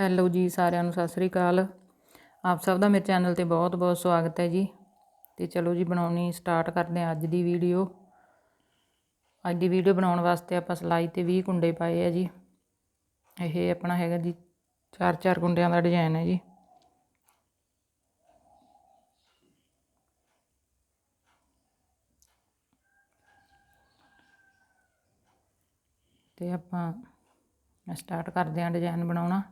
Hello ਜੀ ਸਾਰਿਆਂ ਨੂੰ, ਸਤਿ ਸ੍ਰੀ ਅਕਾਲ। ਆਪ ਸਭ ਦਾ ਮੇਰੇ ਚੈਨਲ ਤੇ ਬਹੁਤ ਬਹੁਤ ਸਵਾਗਤ ਹੈ ਜੀ। ਤੇ ਚਲੋ ਜੀ, ਬਣਾਉਣੀ ਸਟਾਰਟ ਕਰਦੇ ਹਾਂ ਅੱਜ ਦੀ ਵੀਡੀਓ ਅੱਜ ਦੀ ਵੀਡੀਓ ਬਣਾਉਣ ਵਾਸਤੇ ਆਪਾਂ ਸਲਾਈ ਤੇ 20 ਕੁੰਡੇ ਪਾਏ ਆ ਜੀ। ਇਹ ਆਪਣਾ ਹੈਗਾ ਜੀ, ਚਾਰ ਚਾਰ ਕੁੰਡਿਆਂ ਦਾ ਡਿਜ਼ਾਈਨ ਹੈ ਜੀ। ਤੇ ਆਪਾਂ ਸਟਾਰਟ ਕਰਦੇ ਹਾਂ ਡਿਜ਼ਾਈਨ ਬਣਾਉਣਾ।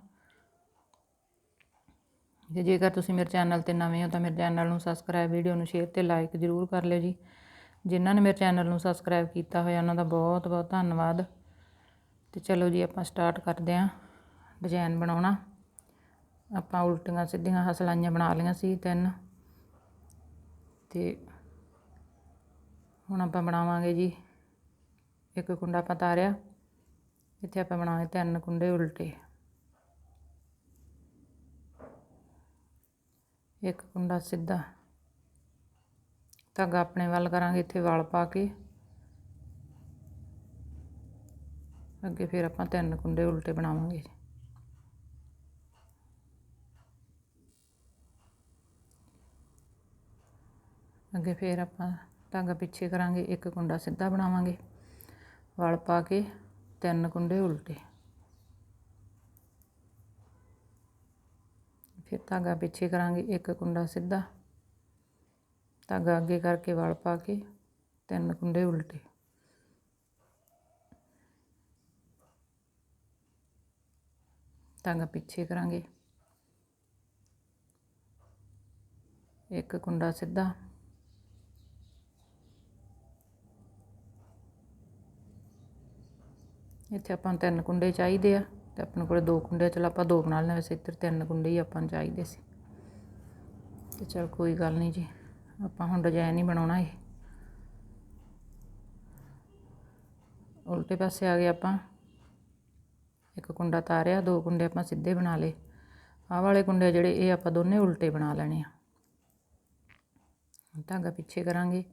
ਤੇ ਜੇਕਰ ਤੁਸੀਂ ਮੇਰੇ ਚੈਨਲ ਤੇ ਨਵੇਂ ਹੋ ਤਾਂ ਮੇਰੇ ਚੈਨਲ ਨੂੰ ਸਬਸਕ੍ਰਾਈਬ ਵੀਡੀਓ ਨੂੰ ਸ਼ੇਅਰ ਤੇ ਲਾਈਕ ਜ਼ਰੂਰ ਕਰ ਲਿਓ ਜੀ। ਜਿਨ੍ਹਾਂ ਨੇ ਮੇਰੇ ਚੈਨਲ ਨੂੰ ਸਬਸਕ੍ਰਾਈਬ ਕੀਤਾ ਹੋਇਆ, ਉਹਨਾਂ ਦਾ ਬਹੁਤ ਬਹੁਤ ਧੰਨਵਾਦ। ਤੇ ਚਲੋ ਜੀ, ਆਪਾਂ ਸਟਾਰਟ ਕਰਦੇ ਹਾਂ ਡਿਜ਼ਾਈਨ ਬਣਾਉਣਾ। ਆਪਾਂ ਉਲਟੀਆਂ ਸਿੱਧੀਆਂ ਹਸਲਾਈਆਂ ਬਣਾ ਲਈਆਂ ਸੀ ਤਿੰਨ। ਤੇ ਹੁਣ ਆਪਾਂ ਬਣਾਵਾਂਗੇ ਜੀ, ਇੱਕ ਕੁੰਡਾ ਆਪਾਂ ਤਾਰਿਆ। ਇੱਥੇ ਆਪਾਂ ਬਣਾਵਾਂਗੇ ਤਿੰਨ ਕੁੰਡੇ ਉਲਟੇ। ਇੱਕ ਕੁੰਡਾ ਸਿੱਧਾ। ਧਾਗਾ ਆਪਣੇ ਵੱਲ ਕਰਾਂਗੇ, ਇੱਥੇ ਵਲ ਪਾ ਕੇ। ਅੱਗੇ ਫਿਰ ਆਪਾਂ ਤਿੰਨ ਕੁੰਡੇ ਉਲਟੇ ਬਣਾਵਾਂਗੇ। ਅੱਗੇ ਫਿਰ ਆਪਾਂ ਧਾਗਾ ਪਿੱਛੇ ਕਰਾਂਗੇ, ਇੱਕ ਕੁੰਡਾ ਸਿੱਧਾ ਬਣਾਵਾਂਗੇ। ਵਲ ਪਾ ਕੇ ਤਿੰਨ ਕੁੰਡੇ ਉਲਟੇ। ਫਿਰ ਧਾਗਾ ਪਿੱਛੇ ਕਰਾਂਗੇ, ਇੱਕ ਕੁੰਡਾ ਸਿੱਧਾ। ਧਾਗਾ ਅੱਗੇ ਕਰਕੇ ਵਲ ਪਾ ਕੇ ਤਿੰਨ ਕੁੰਡੇ ਉਲਟੇ। ਧਾਗਾ ਪਿੱਛੇ ਕਰਾਂਗੇ। ਇੱਕ ਕੁੰਡਾ ਸਿੱਧਾ। ਇੱਥੇ ਆਪਾਂ ਤਿੰਨ ਕੁੰਡੇ ਚਾਹੀਦੇ ਆ। ਤੇ ਆਪਣੇ ਕੋਲ ਦੋ ਕੁੰਡੇ, ਚਲ ਆਪਾਂ ਦੋ ਬਣਾ ਲੈਣੇ ਵੈਸੇ ਇੱਧਰ ਤਿੰਨ ਕੁੰਡੇ ਹੀ ਆਪਾਂ ਨੂੰ ਚਾਹੀਦੇ ਸੀ। ਤੇ ਚਲ ਕੋਈ ਗੱਲ ਨਹੀਂ ਜੀ, ਆਪਾਂ ਹੁਣ ਡਿਜ਼ਾਈਨ ਹੀ ਬਣਾਉਣਾ ਇਹ। ਉਲਟੇ ਪਾਸੇ ਆ ਗਏ ਆਪਾਂ। ਇੱਕ ਕੁੰਡਾ ਤਾਰਿਆ, ਦੋ ਕੁੰਡੇ ਆਪਾਂ ਸਿੱਧੇ ਬਣਾ ਲਏ। ਆਹ ਵਾਲੇ ਕੁੰਡੇ ਜਿਹੜੇ, ਇਹ ਆਪਾਂ ਦੋਨੇ ਉਲਟੇ ਬਣਾ ਲੈਣੇ ਆ। ਧਾਗਾ ਪਿੱਛੇ ਕਰਾਂਗੇ।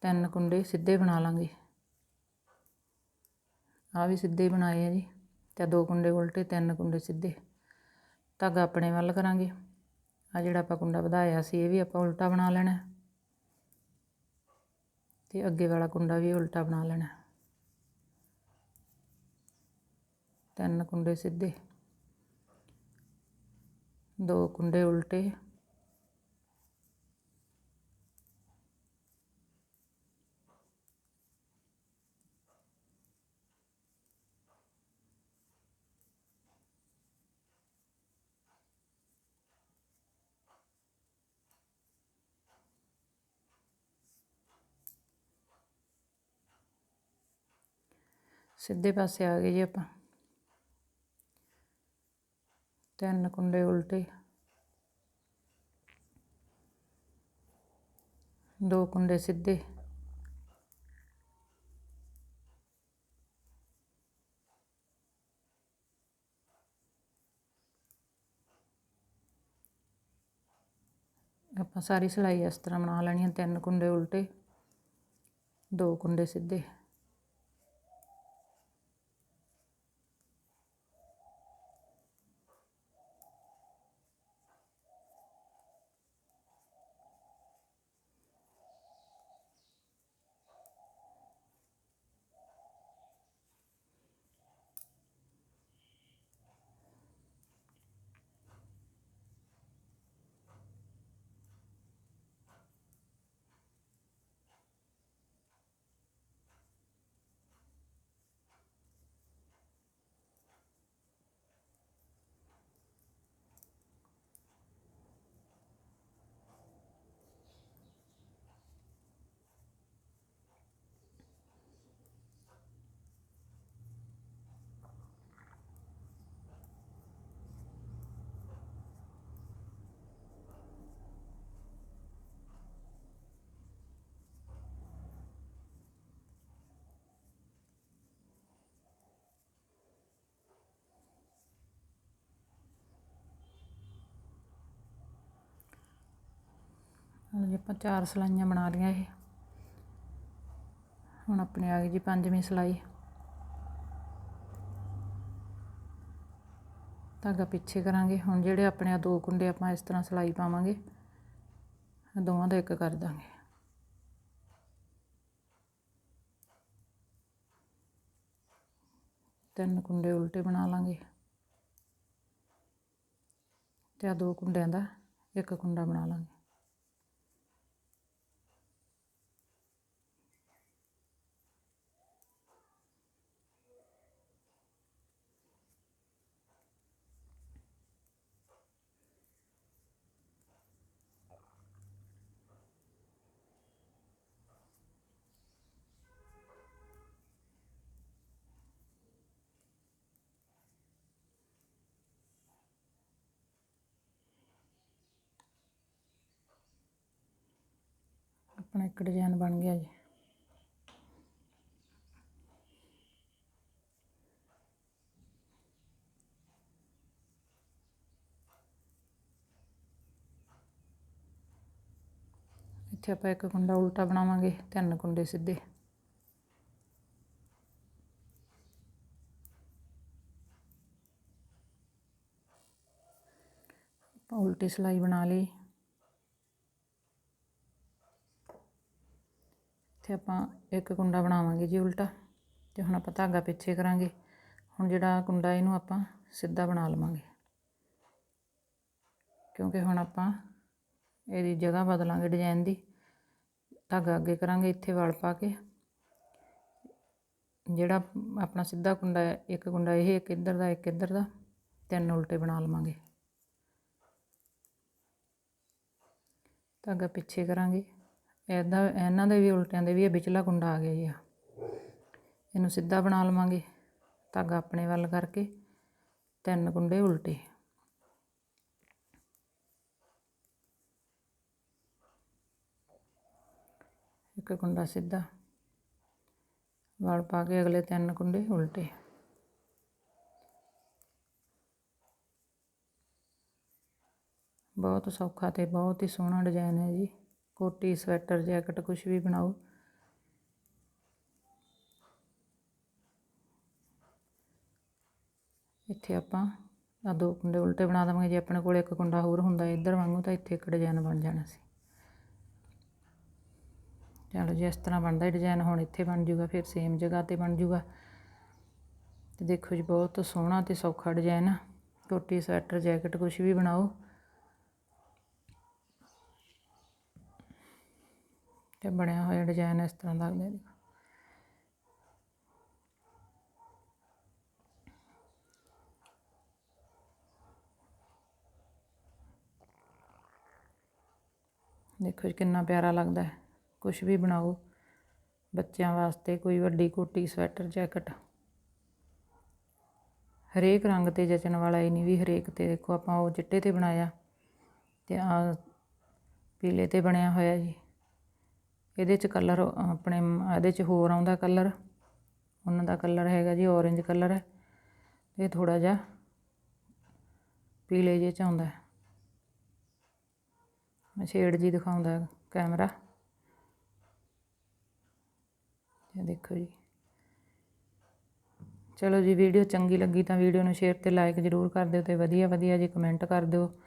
ਤਿੰਨ ਕੁੰਡੇ ਸਿੱਧੇ ਬਣਾ ਲਾਂਗੇ। ਆ ਵੀ ਸਿੱਧੇ ਬਣਾਏ ਆ ਜੀ। ਤੇ ਦੋ ਕੁੰਡੇ ਉਲਟੇ, ਤਿੰਨ ਕੁੰਡੇ ਸਿੱਧੇ। ਧਾਗਾ ਆਪਣੇ ਵੱਲ ਕਰਾਂਗੇ। ਆ ਜਿਹੜਾ ਆਪਾਂ ਕੁੰਡਾ ਵਧਾਇਆ ਸੀ, ਇਹ ਵੀ ਆਪਾਂ ਉਲਟਾ ਬਣਾ ਲੈਣਾ ਤੇ ਅੱਗੇ ਵਾਲਾ ਕੁੰਡਾ ਵੀ ਉਲਟਾ ਬਣਾ ਲੈਣਾ ਤਿੰਨ ਕੁੰਡੇ ਸਿੱਧੇ। ਦੋ ਕੁੰਡੇ ਉਲਟੇ। ਸਿੱਧੇ ਪਾਸੇ ਆ ਗਏ ਜੀ ਆਪਾਂ। ਤਿੰਨ ਕੁੰਡੇ ਉਲਟੇ। ਦੋ ਕੁੰਡੇ ਸਿੱਧੇ। ਆਪਾਂ ਸਾਰੀ ਸਿਲਾਈ ਇਸ ਤਰ੍ਹਾਂ ਬਣਾ ਲੈਣੀ ਹੈ ਤਿੰਨ ਕੁੰਡੇ ਉਲਟੇ, ਦੋ ਕੁੰਡੇ ਸਿੱਧੇ। ਆਪਾਂ, ਚਾਰ ਸਲਾਈਆਂ ਬਣਾ ਲਈਆਂ ਇਹ। ਹੁਣ ਆਪਣੇ ਆ ਗਈ ਜੀ ਪੰਜਵੀਂ ਸਲਾਈ। ਧਾਗਾ ਪਿੱਛੇ ਕਰਾਂਗੇ। ਹੁਣ ਜਿਹੜੇ ਆਪਣੇ ਆ ਦੋ ਕੁੰਡੇ ਆਪਾਂ ਇਸ ਤਰ੍ਹਾਂ ਸਿਲਾਈ ਪਾਵਾਂਗੇ ਦੋਵਾਂ ਦਾ ਇੱਕ ਕਰ ਦਾਂਗੇ। ਤਿੰਨ ਕੁੰਡੇ ਉਲਟੇ ਬਣਾ ਲਾਂਗੇ। ਤੇ ਆ ਦੋ ਕੁੰਡਿਆਂ ਦਾ ਇੱਕ ਕੁੰਡਾ ਬਣਾ ਲਾਂਗੇ। ਆਪਣਾ ਇੱਕ ਡਿਜ਼ਾਈਨ ਬਣ ਗਿਆ ਜੀ। ਇੱਥੇ ਆਪਾਂ ਇੱਕ ਕੁੰਡਾ ਉਲਟਾ ਬਣਾਵਾਂਗੇ, ਤਿੰਨ ਕੁੰਡੇ ਸਿੱਧੇ। ਆਪਾਂ ਉਲਟੀ ਸਿਲਾਈ ਬਣਾ ਲਈ। ਇੱਥੇ ਆਪਾਂ ਇੱਕ ਕੁੰਡਾ ਬਣਾਵਾਂਗੇ ਜੀ ਉਲਟਾ ਤੇ ਹੁਣ ਆਪਾਂ ਧਾਗਾ ਪਿੱਛੇ ਕਰਾਂਗੇ। ਹੁਣ ਜਿਹੜਾ ਕੁੰਡਾ ਇਹਨੂੰ ਆਪਾਂ ਸਿੱਧਾ ਬਣਾ ਲਵਾਂਗੇ। ਕਿਉਂਕਿ ਹੁਣ ਆਪਾਂ ਇਹਦੀ ਜਗ੍ਹਾ ਬਦਲਾਂਗੇ ਡਿਜ਼ਾਈਨ ਦੀ। ਧਾਗਾ ਅੱਗੇ ਕਰਾਂਗੇ, ਇੱਥੇ ਵਲ ਪਾ ਕੇ। ਜਿਹੜਾ ਆਪਣਾ ਸਿੱਧਾ ਕੁੰਡਾ ਹੈ, ਇੱਕ ਕੁੰਡਾ ਇਹ, ਇੱਕ ਇੱਧਰ ਦਾ, ਇੱਕ ਇੱਧਰ ਦਾ, ਤਿੰਨ ਉਲਟੇ ਬਣਾ ਲਵਾਂਗੇ। ਧਾਗਾ ਪਿੱਛੇ ਕਰਾਂਗੇ। ਇਹਦਾ ਇਹਨਾਂ ਦੇ ਵੀ ਉਲਟਿਆਂ ਦੇ ਵੀ ਇਹ ਵਿਚਲਾ ਕੁੰਡਾ ਆ ਗਿਆ ਜੀ ਆ। ਇਹਨੂੰ ਸਿੱਧਾ ਬਣਾ ਲਵਾਂਗੇ, ਧਾਗਾ ਆਪਣੇ ਵੱਲ ਕਰਕੇ, ਤਿੰਨ ਕੁੰਡੇ ਉਲਟੇ। ਇੱਕ ਕੁੰਡਾ ਸਿੱਧਾ, ਵਲ ਪਾ ਕੇ ਅਗਲੇ ਤਿੰਨ ਕੁੰਡੇ ਉਲਟੇ। ਬਹੁਤ ਸੌਖਾ ਤੇ ਬਹੁਤ ਹੀ ਸੋਹਣਾ ਡਿਜ਼ਾਈਨ ਹੈ ਜੀ। ਕੋਟੀ, ਸਵੈਟਰ, ਜੈਕਟ ਕੁਝ ਵੀ ਬਣਾਓ। ਇੱਥੇ ਆਪਾਂ ਆ ਦੋ ਕੁੰਡੇ ਉਲਟੇ ਬਣਾ ਦਵਾਂਗੇ। ਜੇ ਆਪਣੇ ਕੋਲ ਇੱਕ ਕੁੰਡਾ ਹੋਰ ਹੁੰਦਾ ਇੱਧਰ ਵਾਂਗੂ, ਤਾਂ ਇੱਥੇ ਇੱਕ ਡਿਜ਼ਾਈਨ ਬਣ ਜਾਣਾ ਸੀ। ਚਲੋ ਜੇ, ਇਸ ਤਰ੍ਹਾਂ ਬਣਦਾ ਡਿਜ਼ਾਈਨ ਹੁਣ ਇੱਥੇ ਬਣ ਜੂਗਾ, ਫਿਰ ਸੇਮ ਜਗ੍ਹਾ ਤੇ ਬਣ ਜੂਗਾ। ਤੇ ਦੇਖੋ ਜੀ, ਬਹੁਤ ਸੋਹਣਾ ਤੇ ਸੌਖਾ ਡਿਜ਼ਾਈਨ ਆ। ਕੋਟੀ, ਸਵੈਟਰ, ਜੈਕਟ ਕੁਝ ਵੀ ਬਣਾਓ। ਤੇ ਬਣਿਆ ਹੋਇਆ ਡਿਜ਼ਾਈਨ ਇਸ ਤਰ੍ਹਾਂ ਦਾ ਲੱਗਦਾ ਦੇਖੋ ਜੀ, ਕਿੰਨਾ ਪਿਆਰਾ ਲੱਗਦਾ ਹੈ। ਕੁਝ ਵੀ ਬਣਾਓ, ਬੱਚਿਆਂ ਵਾਸਤੇ ਕੋਈ ਵੱਡੀ ਕੋਟੀ, ਸਵੈਟਰ, ਜੈਕਟ। ਹਰੇਕ ਰੰਗ ਤੇ ਜਚਣ ਵਾਲਾ ਇਹ ਨਹੀਂ ਵੀ ਹਰੇਕ ਤੇ। ਦੇਖੋ, ਆਪਾਂ ਉਹ ਚਿੱਟੇ ਤੇ ਬਣਾਇਆ ਤੇ ਆ ਪੀਲੇ ਤੇ ਬਣਿਆ ਹੋਇਆ ਜੀ। ਇਹਦੇ ਚ ਕਲਰ ਆਪਣੇ, ਇਹਦੇ ਚ ਹੋਰ ਆਉਂਦਾ ਕਲਰ ਉਹਨਾਂ ਦਾ ਕਲਰ ਹੈਗਾ ਜੀ ਔਰੇਂਜ ਕਲਰ ਹੈ ਇਹ ਥੋੜਾ ਜਿਹਾ ਪੀਲੇ ਜਿਹੇ ਚ ਆਉਂਦਾ। ਹੈ ਸ਼ੇਡ ਜੀ ਦਿਖਾਉਂਦਾ ਕੈਮਰਾ ਇਹ ਦੇਖੋ ਜੀ। ਚਲੋ ਜੀ ਵੀਡੀਓ ਚੰਗੀ ਲੱਗੀ ਤਾਂ ਵੀਡੀਓ ਨੂੰ ਸ਼ੇਅਰ ਤੇ ਲਾਈਕ ਜ਼ਰੂਰ ਕਰ ਦਿਓ ਤੇ ਵਧੀਆ ਵਧੀਆ ਜੀ ਕਮੈਂਟ ਕਰ ਦਿਓ।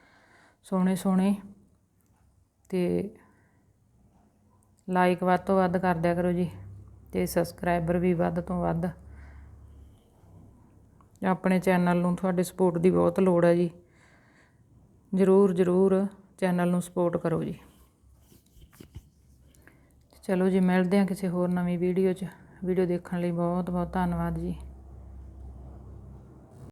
ਸੋਹਣੇ ਸੋਹਣੇ ਤੇ ਲਾਈਕ ਵੱਧ ਤੋਂ ਵੱਧ ਕਰ ਦਿਆ ਕਰੋ ਜੀ ਤੇ ਸਬਸਕ੍ਰਾਈਬਰ ਵੀ ਵੱਧ ਤੋਂ ਵੱਧ। ਆਪਣੇ ਚੈਨਲ ਨੂੰ ਤੁਹਾਡੇ ਸਪੋਰਟ ਦੀ ਬਹੁਤ ਲੋੜ ਹੈ ਜੀ। ਜ਼ਰੂਰ ਜ਼ਰੂਰ ਚੈਨਲ ਨੂੰ ਸਪੋਰਟ ਕਰੋ ਜੀ। ਚਲੋ ਜੀ, ਮਿਲਦੇ ਹਾਂ ਕਿਸੇ ਹੋਰ ਨਵੀਂ ਵੀਡੀਓ 'ਚ। ਵੀਡੀਓ ਦੇਖਣ ਲਈ ਬਹੁਤ ਬਹੁਤ ਧੰਨਵਾਦ ਜੀ।